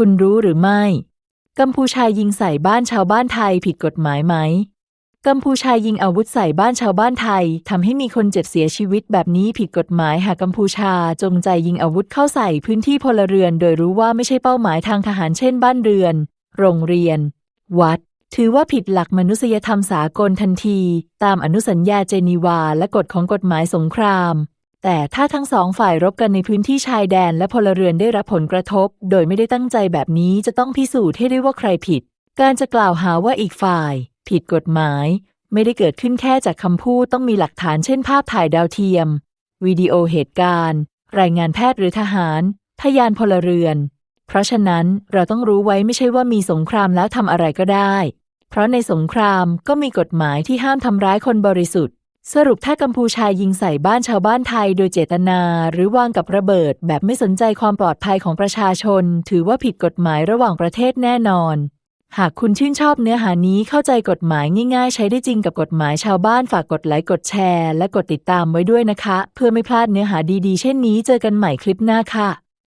คุณรู้หรือไม่ กัมพูชายิงใส่บ้านชาวบ้านไทยผิดกฎหมายไหม กัมพูชายิงอาวุธใส่บ้านชาวบ้านไทยทำให้มีคนเจ็บเสียชีวิตแบบนี้ผิดกฎหมายหากกัมพูชาจงใจยิงอาวุธเข้าใส่พื้นที่พลเรือน โดยรู้ว่าไม่ใช่เป้าหมายทางทหารเช่น บ้านเรือน โรงเรียน วัด ถือว่าผิดหลักมนุษยธรรมสากลทันที ตามอนุสัญญาเจนีวาและกฎของกฎหมายสงคราม แต่ถ้าทั้งสองฝ่ายรบกันในพื้นที่ชายแดนและพลเรือนได้รับผลกระทบ โดยไม่ได้ตั้งใจแบบนี้จะต้องพิสูจน์ให้ได้ว่าใครผิด การจะกล่าวหาว่าอีกฝ่าย ผิดกฎหมาย ไม่ได้เกิดขึ้นแค่จากคำพูดต้องมีหลักฐานเช่นภาพถ่ายดาวเทียม วิดีโอเหตุการณ์ รายงานแพทย์หรือทหารพยานพลเรือน เพราะฉะนั้นเราต้องรู้ไว้ไม่ใช่ว่ามีสงครามแล้วทำอะไรก็ได้ เพราะในสงครามก็มีกฎหมายที่ห้ามทำร้ายคนบริสุทธิ์ สรุปถ้ากัมพูชายิงใส่บ้านชาวบ้านไทยโดยเจตนาหรือวางกับระเบิดแบบไม่สนใจความปลอดภัยของประชาชน ถือว่าผิดกฎหมายระหว่างประเทศแน่นอน หากคุณชื่นชอบเนื้อหานี้เข้าใจกฎหมายง่ายๆ ใช้ได้จริงกับกฎหมายชาวบ้านฝากกดไลค์กดแชร์ และกดติดตามไว้ด้วยนะคะ เพื่อไม่พลาดเนื้อหาดีๆ เช่นนี้เจอกันใหม่คลิปหน้าค่ะ